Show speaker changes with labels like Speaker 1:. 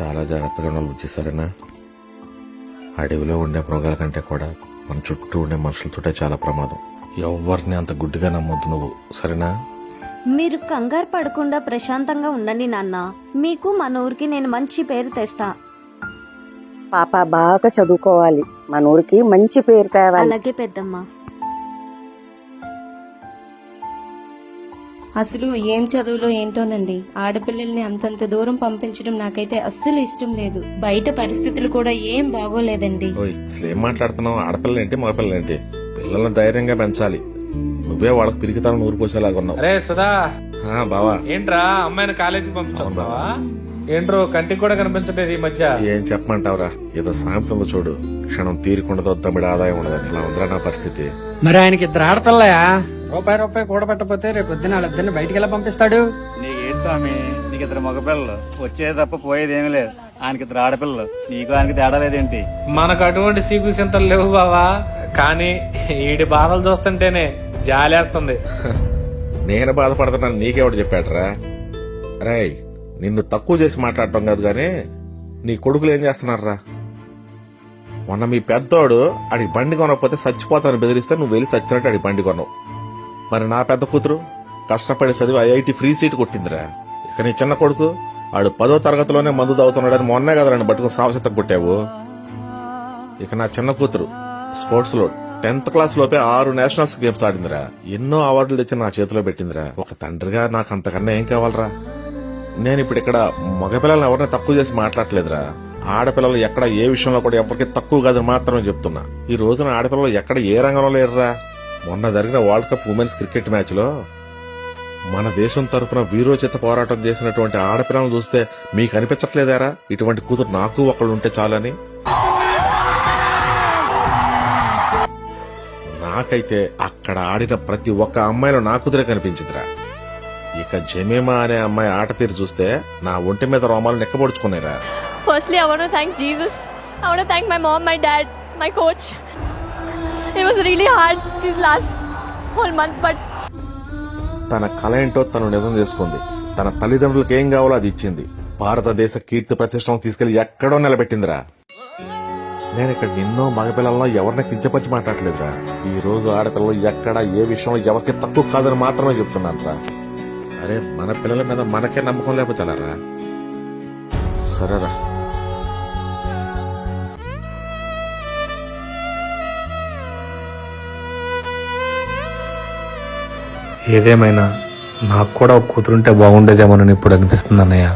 Speaker 1: చాలా జాగ్రత్తగా ఉండాలి బుజ్జి సరేనా? అడవిలో ఉండే మృగాల కంటే కూడా మన చుట్టూ ఉండే మనుషులతోటే చాలా ప్రమాదం. ఎవరిని అంత గుడ్డిగా నమ్మొద్దు నువ్వు సరేనా?
Speaker 2: మీరు కంగారు పడకుండా ప్రశాంతంగా ఉండండి నాన్న. మీకు మన ఊరికి నేను మంచి పేరు తెస్తా.
Speaker 3: పాప బాగా చదువుకోవాలి. మన ఊరికి మంచి పేరు తేవాలి.
Speaker 2: అలాగే పెద్దమ్మ.
Speaker 4: అసలు ఏం చదువులో ఏంటోనండి? ఆడపిల్లల్ని అంతంత దూరం పంపించడం నాకైతే అస్సలు ఇష్టం లేదు. బయట పరిస్థితులు కూడా ఏం బాగోలేదండి.
Speaker 1: ఓయ్ అసలు ఏం మాట్లాడుతున్నావు? ఆడపిల్లలు ఏంటి మగపిల్లలు ఏంటి పిల్లల్ని ధైర్యంగా పెంచాలి. నువ్వే వాళ్ళకి పిరిగితనం నూరు పోసేలాగా ఉన్నావు
Speaker 5: అరే సుధా.
Speaker 1: ఆ, బావా.
Speaker 5: ఏంట్రా అమ్మాయిని కాలేజీకి పంపించావా ఏంట్రో కంటికి కూడా కనిపించట్లేదు ఈ మధ్య.
Speaker 1: ఏం చెప్పమంటావురా? ఏదో సాయంత్రంలో చూడు క్షణం తీరుకుండదో తమ్మిడి ఆదాయం ఉండదు ఇలా ఉందిరా నా పరిస్థితి.
Speaker 6: మరి ఆయనకి ఇద్దరు ఆడపిల్లయా? రూపాయి రూపాయి కూడబెట్టకపోతే రేపు పొద్దున వాళ్ళిద్దరిని బయటికి ఎలా పంపిస్తాడు?
Speaker 7: నీకు ఏంటి స్వామి? నీకు ఇద్దరు మగపిల్లలు. వచ్చేది తప్ప పోయేది ఏమీ లేదు. ఆయనకి ఇద్దరు ఆడపిల్లలు. నీకు ఆయనకి తేడా లేదేంటి?
Speaker 5: మనకు అటువంటి సీకు సింతలు లేవు బావా. కానీ ఈడి బాధలు చూస్తుంటేనే జాలేస్తుంది.
Speaker 1: నేను బాధపడుతున్నాను నీకెవడు చెప్పాడరా? రేయ్ నిన్ను తక్కువ చేసి మాట్లాడటం కాదు గానీ నీ కొడుకులు ఏం చేస్తున్నారా మొన్న మీ పెద్దోడు అడిగి బండి కొనకపోతే చచ్చిపోతాను బెదిరిస్తే నువ్వు వెళ్ళి చచ్చినట్టు అడిగి బండి కొనవు. మరి నా పెద్ద కూతురు కష్టపడి చదివి ఐఐటి ఫ్రీ సీట్ కొట్టిందిరా. ఇక నీ చిన్న కొడుకు ఆడు పదో తరగతిలోనే మందు తాగుతున్నాడని మొన్నే కదా నన్ను పట్టుకుని సావశత కొట్టావు. ఇక నా చిన్న కూతురు స్పోర్ట్స్లో టెన్త్ క్లాస్ లోపే ఆరు నేషనల్స్ గేమ్స్ ఆడిందిరా. ఎన్నో అవార్డులు తెచ్చి నా చేతిలో పెట్టిందిరా. ఒక తండ్రిగా నాకు అంతకన్నా ఏం కావాలరా? నేను ఇప్పుడు ఇక్కడ మగపిల్లలు ఎవరిని తక్కువ చేసి మాట్లాడలేదురా ఆడపిల్లలు ఎక్కడ ఏ విషయంలో కూడా ఎవరికి తక్కువ కాదని మాత్రమే చెప్తున్నా. ఈ రోజున ఆడపిల్లలు ఎక్కడ ఏ రంగంలో లేరురా? మొన్న జరిగిన వరల్డ్ కప్ ఉమెన్స్ క్రికెట్ మ్యాచ్లో మన దేశం తరఫున వీరోచిత పోరాటం చేసినటువంటి ఆడపిల్లలను చూస్తే మీకు అనిపించట్లేదారా? ఇటువంటి కూతురు నాకు ఒకళ్ళు ఉంటే చాలని? నాకైతే అక్కడ ఆడిన ప్రతి ఒక్క అమ్మాయిలో నా కుదిరే కనిపించిందిరా. ఇక జమీమా అనే అమ్మాయి ఆట తీరు చూస్తే నా ఒంటి మీద రోమాలు నెక్కబడుచుకున్నాయిరా.
Speaker 8: Firstly I want to thank Jesus. I want my mom my dad my coach it was really hard this last whole month but
Speaker 1: తన కళ ఏంటో తను నిజం చేసుకుంది. తన తల్లిదండ్రులకు ఏం కావాలో అది ఇచ్చింది. భారతదేశ కీర్తి ప్రతిష్టం తీసుకెళ్ళి ఎక్కడో నిలబెట్టిందిరా. నేను ఇక్కడ నిన్నో మగపిల్లల్లో ఎవరిని కించపరిచి మాట్లాడలేదురా ఈ రోజు ఆడపిల్లలు ఎక్కడ ఏ విషయంలో ఎవరికి తక్కువ కాదని మాత్రమే చెప్తున్నానురా. అరే మన పిల్లల మీద మనకే నమ్మకం లేకపోతే సరేరా.
Speaker 5: ఏదేమైనా నాకు కూడా ఒక కూతురుంటే బాగుండేదేమోనని ఇప్పుడు అనిపిస్తుంది అన్నయ్య